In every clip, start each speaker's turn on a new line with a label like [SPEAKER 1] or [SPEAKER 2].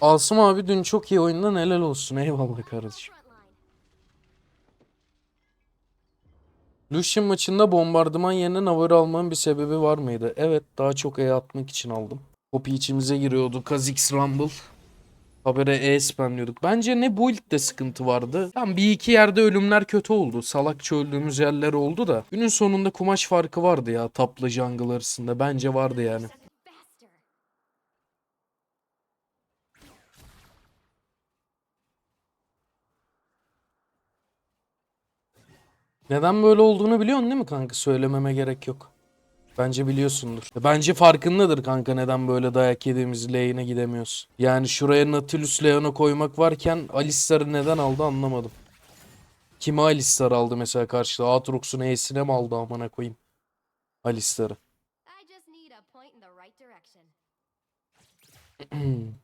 [SPEAKER 1] Asım abi dün çok iyi oyundan helal olsun. Eyvallah kardeşim. Lucian maçında bombardıman yerine Navarro almanın bir sebebi var mıydı? Evet daha çok E atmak için aldım. Poppy içimize giriyordu. Kha'Zix Rumble. Habere E spamlıyorduk. Bence ne build'de sıkıntı vardı. Tam bir iki yerde ölümler kötü oldu. Salakça öldüğümüz yerler oldu da. Günün sonunda kumaş farkı vardı ya tapla jungle arasında. Bence vardı yani. Neden böyle olduğunu biliyorsun değil mi kanka? Söylememe gerek yok. Bence biliyorsundur. Bence farkındadır kanka neden böyle dayak yediğimiz lane'e gidemiyoruz. Yani şuraya Nautilus Leon'u koymak varken Alistar'ı neden aldı anlamadım. Kimi Alistar aldı mesela karşıda? Aatrox'un E'sine mi aldı amına koyayım? Alistar'ı.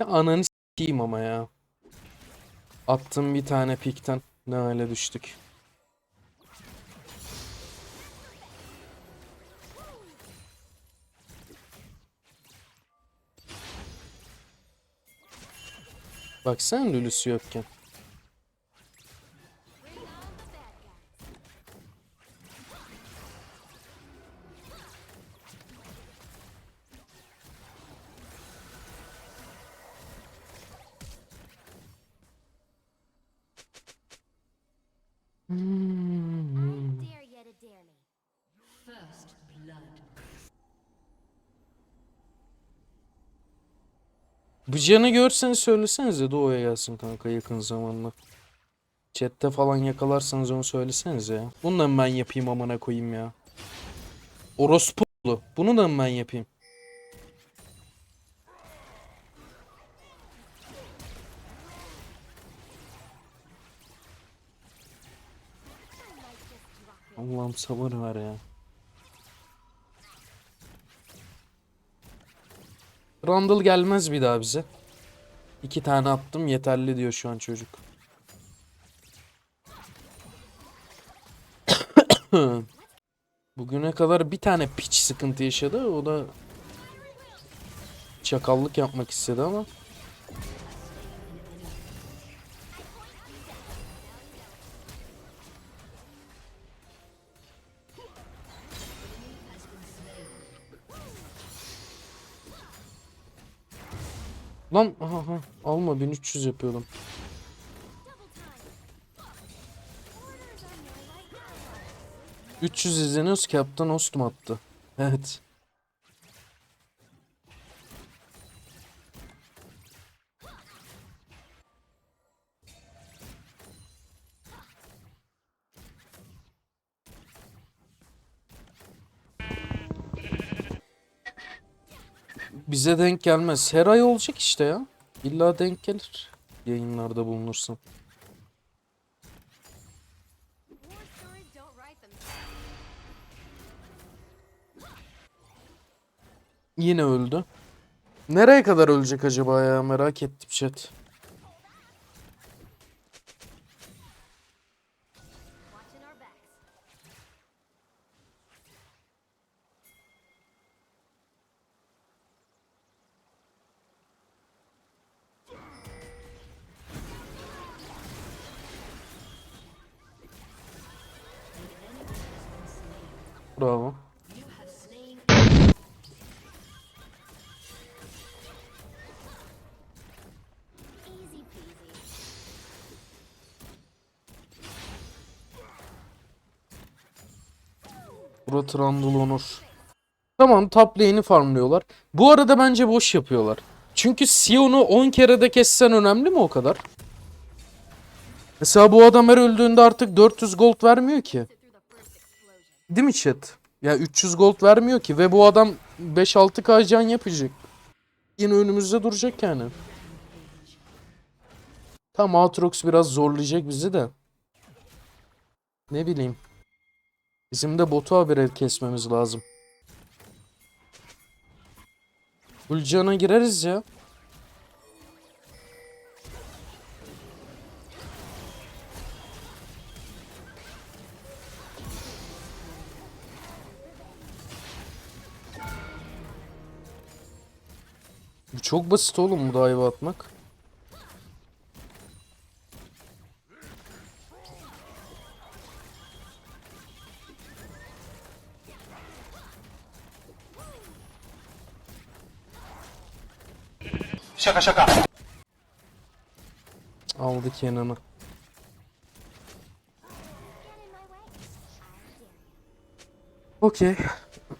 [SPEAKER 1] Sen ananı s**eyim ama ya. Attım bir tane pikten. Ne hale düştük. Bak sen Lülüsü yokken. Bıcanı görseniz söylesenize Doğu'ya gelsin kanka yakın zamanda. Chat'te falan yakalarsanız onu söylesenize ya. Bunu da ben yapayım amına koyayım ya. Orospu. Bunu da mı ben yapayım? Allah'ım sabır ver ya. Randall gelmez bir daha bize. İki tane attım yeterli diyor şu an çocuk. Bugüne kadar bir tane piç sıkıntı yaşadı. O da çakallık yapmak istedi ama. Lan aha, aha, alma 1300 yapıyordum.
[SPEAKER 2] Orders on your right now.
[SPEAKER 1] 300 izleniyoruz Captain Ostum attı. Evet. Bize denk gelmez. Her ay olacak işte ya. İlla denk gelir. Yayınlarda
[SPEAKER 2] themselves.
[SPEAKER 1] Yine öldü. Nereye kadar ölecek acaba ya merak ettim chat. Randall Onur. Tamam top lane'i farmlıyorlar. Bu arada bence boş yapıyorlar. Çünkü Sion'u 10 kere de kessen önemli mi o kadar? Mesela bu adam her öldüğünde artık 400 gold vermiyor ki. Değil mi chat? Ya 300 gold vermiyor ki ve bu adam 5-6k can yapacak. Yine önümüzde duracak yani. Tam Aatrox biraz zorlayacak bizi de. Ne bileyim. Bizim de botu habire kesmemiz lazım. Bulcan'a gireriz ya. Çok basit oğlum bu dive atmak.
[SPEAKER 3] Şaka şaka.
[SPEAKER 1] Aldı Kenan'ı. Okey.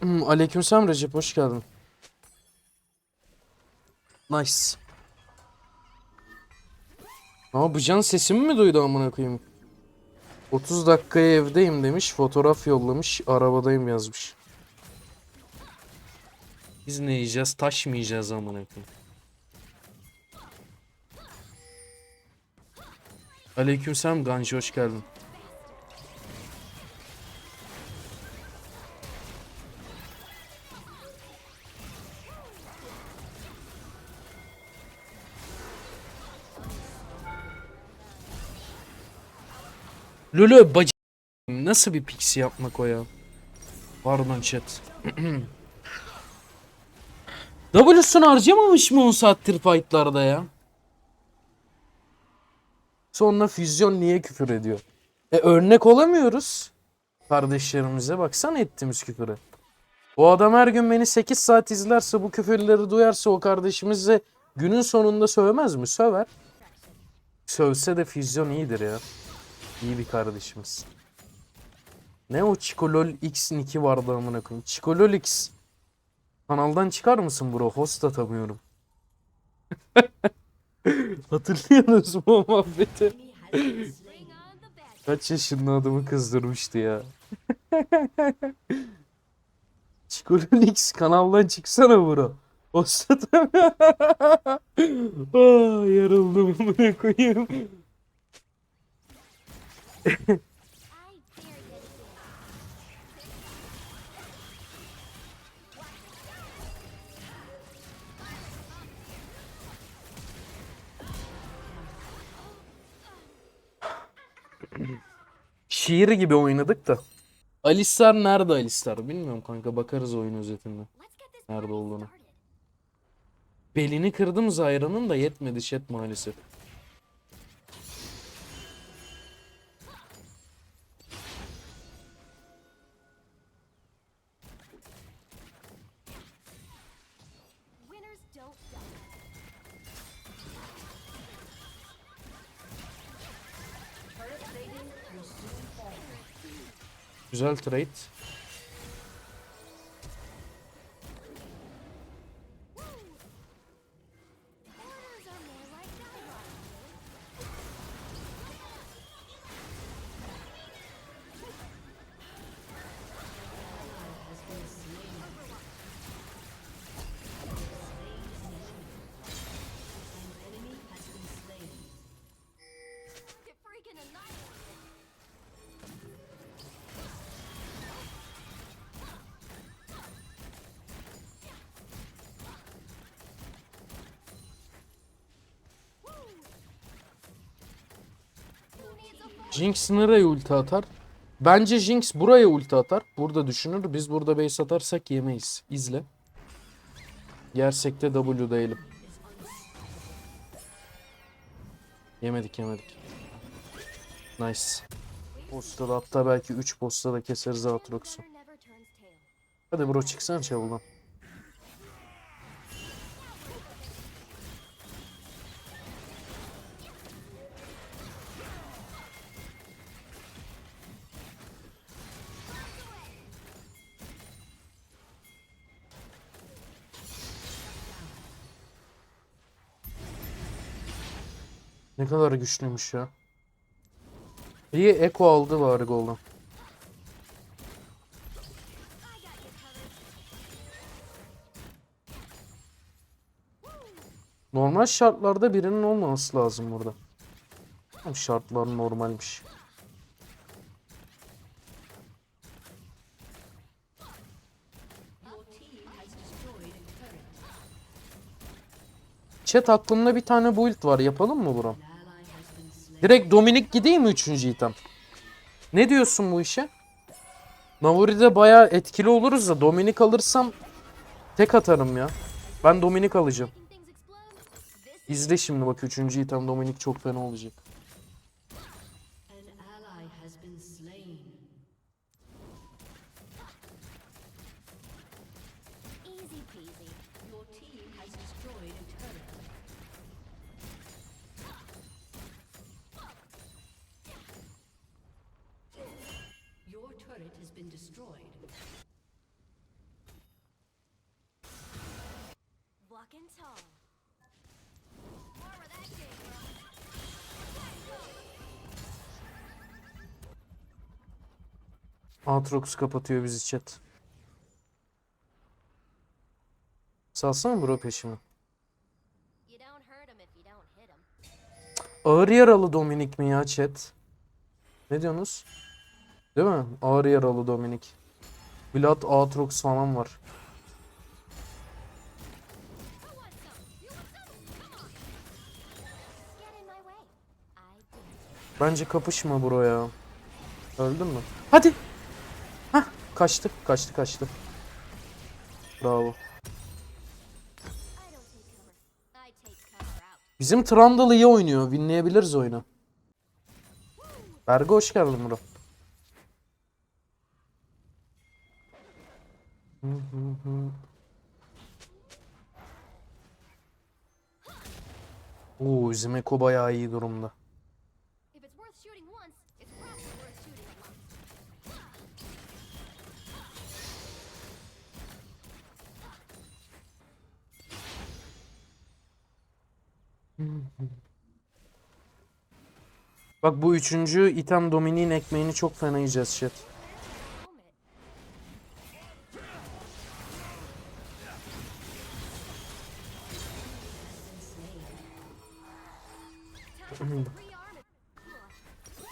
[SPEAKER 1] Hmm, Aleykümselam Recep hoş geldin. Nice. Ama bu can sesimi mi duydu amına koyayım? 30 dakikaya evdeyim demiş. Fotoğraf yollamış. Arabadayım yazmış. Biz ne yiyeceğiz? Taş mı yiyeceğiz amına koyayım? Aleykümselam Ganji hoş geldin. Lolo bacı nasıl bir pixie yapmak o ya? Pardon chat. W'sunu harcamamış mı 10 saattir fightlarda ya? Sonra füzyon niye küfür ediyor? E örnek olamıyoruz. Kardeşlerimize baksana ettiğimiz küfüre. O adam her gün beni 8 saat izlerse bu küfürleri duyarsa o kardeşimize günün sonunda sövmez mi? Söver. Sövse de füzyon iyidir ya. İyi bir kardeşimiz. Ne o Çikolol X niki vardı amına koyayım. Çikolol X. Kanaldan çıkar mısın bro? Host atamıyorum. Hatırlıyorsunuz mu o muhabbeti? Kaç yaşında adamı kızdırmıştı ya. Çikolol X kanaldan çıksana bro. Host atamıyorum. ah, yarıldım amına koyayım. Şiir gibi oynadık da. Alistar nerede Alistar? Bilmiyorum kanka bakarız oyun özetinde. Nerede olduğunu. Belini kırdım Zayra'nın da yetmedi chat maalesef. Güzel trade. Jinx nereye ulti atar? Bence Jinx buraya ulti atar. Burada düşünür. Biz burada base atarsak yemeyiz. İzle. Yersek de W değilim. Yemedik yemedik. Nice. Postada hatta belki 3 postada keseriz Aatrox'u. Hadi bro çıksana çabuktan. Kadar güçlüymüş ya. İyi Eko aldı bari golden. Normal şartlarda birinin olmaması lazım burada. Şartlar normalmiş. Chat aklımda bir tane build var. Yapalım mı bro? Direkt Dominik gideyim mi 3. item? Ne diyorsun bu işe? Navuri'de bayağı etkili oluruz da Dominik alırsam tek atarım ya. Ben Dominik alacağım. İzle şimdi bak 3. item Dominik çok fena olacak.
[SPEAKER 3] Turret has been destroyed.
[SPEAKER 2] Walking tall. That.
[SPEAKER 1] Aatrox kapatıyor bizi chat. Salsana bro peşimi. Ağır yaralı Dominik mi ya chat? Ne diyorsunuz? Değil mi? Ağır yaralı Dominik. Vlad Aatrox falan var. Bence kapışma bro ya. Öldün mü? Hadi. Hah kaçtı. Kaçtı kaçtı. Bravo. Bizim Trundle iyi oynuyor. Winleyebiliriz oyunu. Berge hoş geldin bro. Hı. Oo, Zimeko bayağı iyi durumda. Bak bu üçüncü item Dominik'in ekmeğini çok fena yiyeceğiz chat.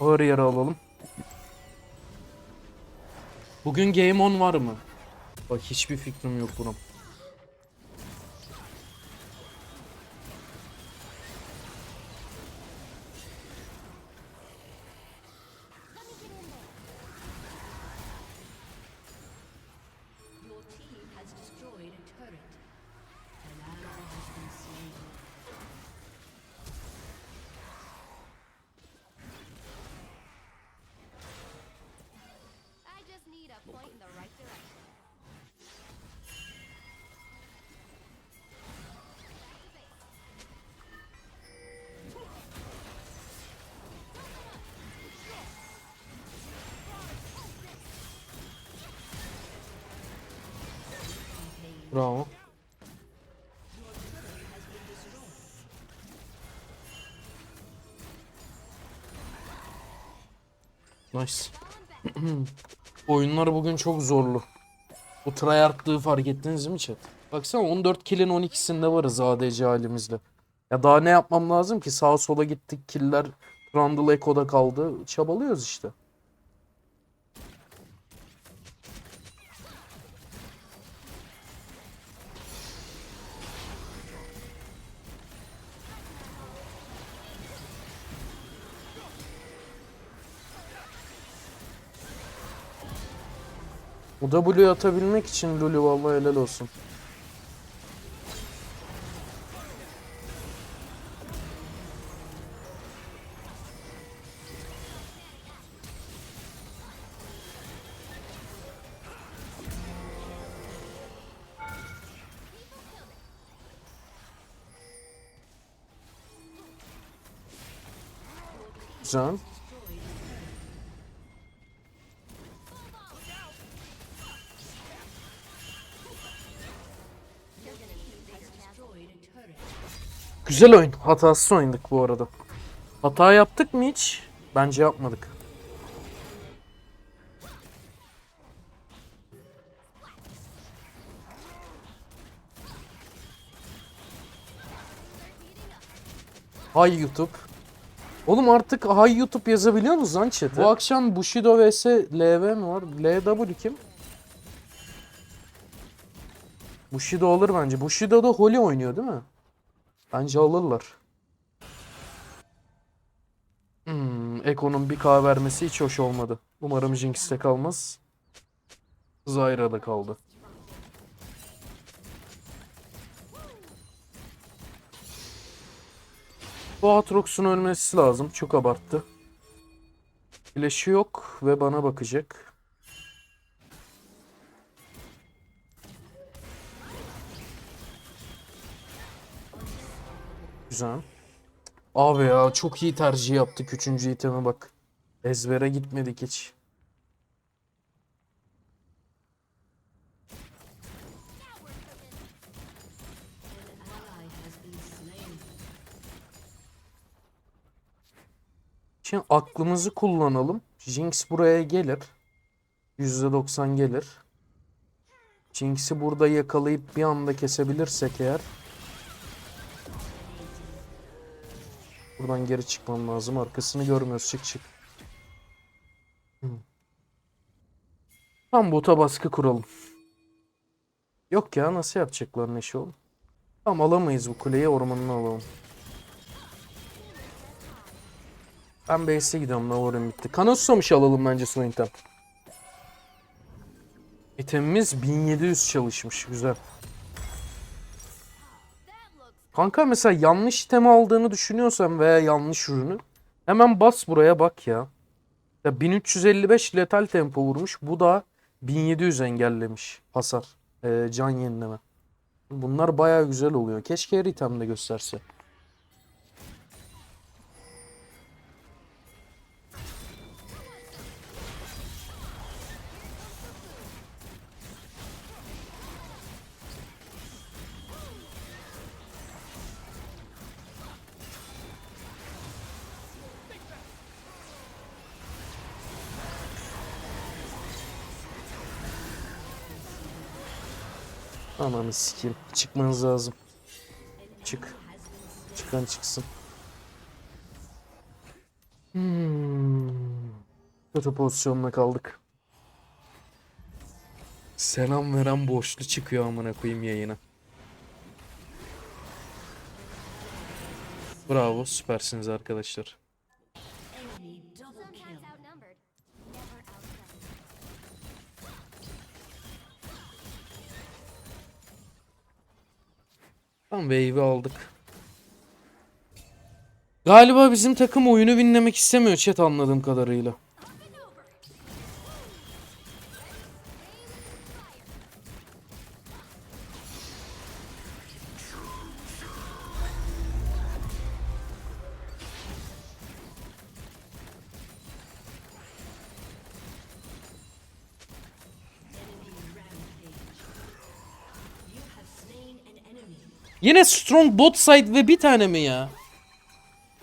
[SPEAKER 1] Ağır yara alalım. Bugün Game On var mı? Bak hiçbir fikrim yok bunun. Nice. Oyunlar bugün çok zorlu. Bu tryhardlığı fark ettiniz mi chat? Baksana 14 kill'in 12'sinde varız ADC halimizle. Ya daha ne yapmam lazım ki? Sağa sola gittik killer Randall Echo'da kaldı. Çabalıyoruz işte. O W atabilmek için Lulu vallahi helal olsun. Güzel. Güzel oyun. Hatasız oynadık bu arada. Hata yaptık mı hiç? Bence yapmadık. Hay YouTube. Oğlum artık hay YouTube yazabiliyor musunuz lan chat'e? Bu akşam Bushido vs LV mi var? LW kim? Bushido olur bence. Bushido da Holy oynuyor değil mi? Bence alırlar. Hmm, Eko'nun bir K vermesi hiç hoş olmadı. Umarım Jinx'te kalmaz. Zyra'da kaldı. Bu Aatrox'un ölmesi lazım. Çok abarttı. Flash'ı yok ve bana bakacak. Güzel. Abi ya çok iyi tercih yaptık. Üçüncü iteme bak. Ezbere gitmedik hiç. Şimdi aklımızı kullanalım. Jinx buraya gelir. %90 gelir. Jinx'i burada yakalayıp bir anda kesebilirsek eğer. Buradan geri çıkmam lazım. Arkasını görmüyoruz. Çık çık. Tam bota baskı kuralım. Yok ya nasıl yapacaklar Neşe oğlum? Tamam alamayız bu kuleyi ormanını alalım. Ben base'e gidiyorum. Navorim bitti. Kana susamış alalım bence son item. İtemimiz 1700 çalışmış. Güzel. Kanka mesela yanlış item aldığını düşünüyorsan veya yanlış ürünü hemen bas buraya bak ya. Ya 1355 letal tempo vurmuş. Bu da 1700 engellemiş hasar. Ee, can yenileme. Bunlar baya güzel oluyor. Keşke her itemde gösterse. Ananı sikeyim. Çıkmanız lazım. Çık. Çıkan çıksın. Hmm. Kötü pozisyonla kaldık. Selam veren borçlu çıkıyor amına koyayım yayına. Bravo, süpersiniz arkadaşlar. Tamam wave'i aldık. Galiba bizim takım oyunu winlemek istemiyor chat anladığım kadarıyla. Yine strong bot side ve bir tane mi ya?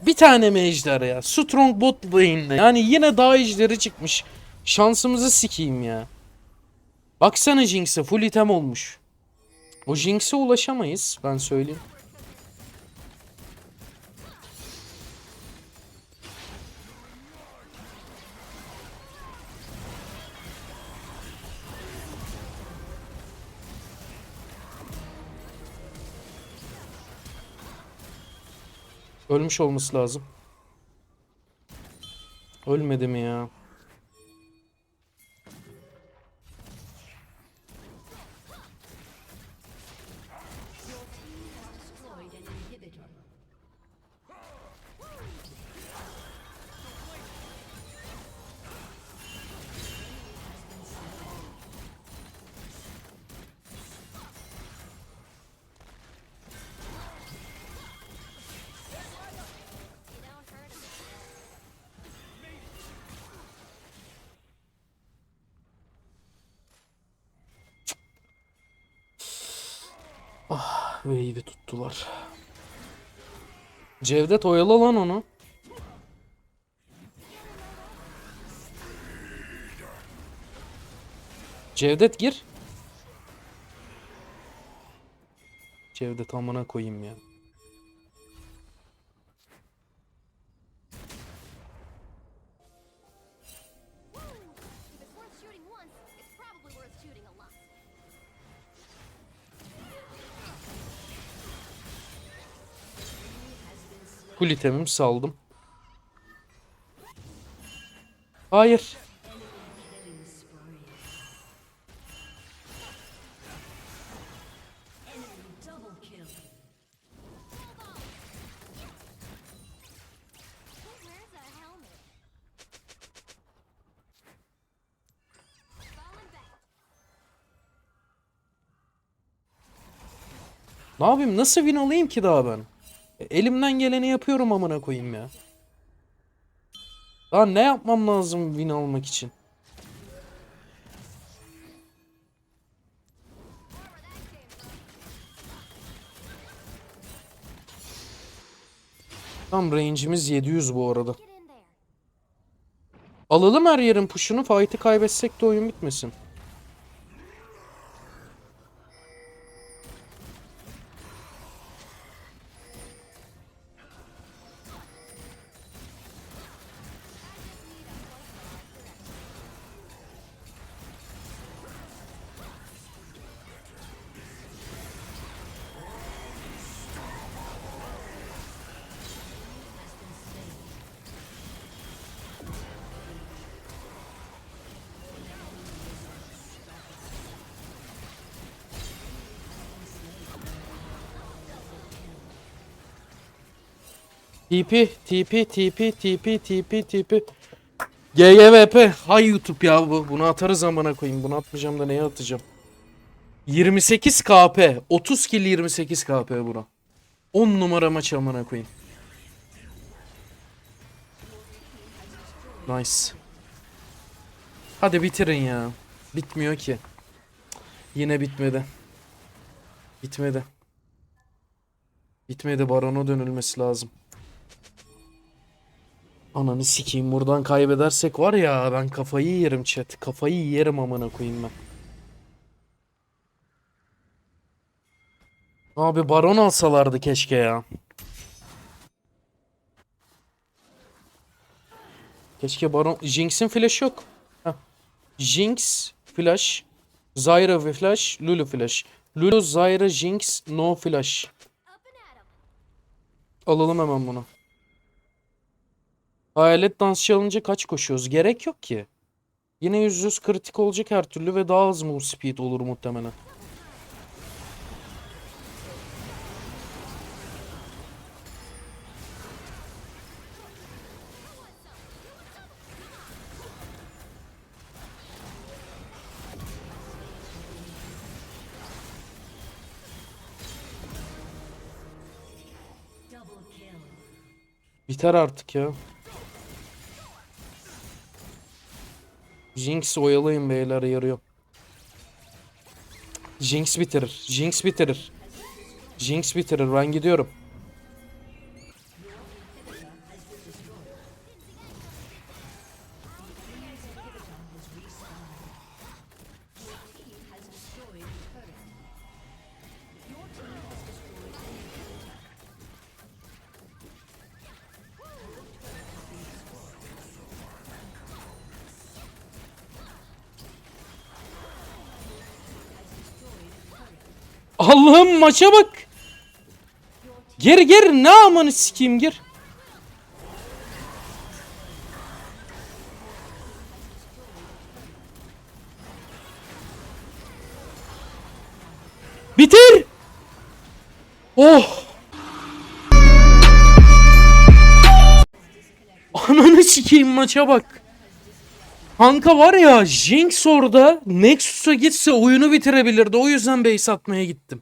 [SPEAKER 1] Bir tane mi ejder ya? Strong bot lane'le. Yani yine daha ejderi çıkmış. Şansımızı sikeyim ya. Baksana Jinx'e full item olmuş. O Jinx'e ulaşamayız ben söyleyeyim. Ölmüş olması lazım. Ölmedi mi ya? Wave'i tuttular. Cevdet oyala lan onu. Cevdet gir. Cevdet amına koyayım ya. Full itemim saldım. Hayır. Ne yapayım? Nasıl win alayım ki daha ben? Elimden geleni yapıyorum amına koyayım ya. Daha ne yapmam lazım win almak için? Tam range'imiz 700 bu arada. Alalım her yerin push'unu. Fight'ı kaybetsek de oyun bitmesin. TP, TP, TP, TP, TP, TP. GGVP. Hay YouTube ya bu. Bunu atarız amına koyayım. Bunu atmayacağım da neye atacağım? 28 KP. 30 kill 28 KP bura. 10 numara maç amına koyayım. Nice. Hadi bitirin ya. Bitmiyor ki. Yine bitmedi. Bitmedi. Bitmedi. Barona dönülmesi lazım. Ananı sikeyim buradan kaybedersek var ya ben kafayı yerim chat. Kafayı yerim amına koyayım ben. Abi baron alsalardı keşke ya. Keşke baron... Jinx'in flash yok. Heh. Jinx, flash. Zyra ve flash, Lulu flash. Lulu, Zyra, Jinx, no flash. Alalım hemen bunu. Hayalet dansçı alınca kaç koşuyoruz? Gerek yok ki. Yine yüz yüz kritik olacak her türlü ve daha az move speed olur muhtemelen. Biter artık ya. Jinx oyalayın beyler yarıyor. Jinx bitirir. Jinx bitirir. Jinx bitirir. Ben gidiyorum. Allah'ım maça bak. Gir gir ne amanı sikeyim gir. Bitir. Oh. Ananı sikeyim maça bak. Kanka var ya Jinx orada Nexus'a gitse oyunu bitirebilirdi. O yüzden base atmaya gittim.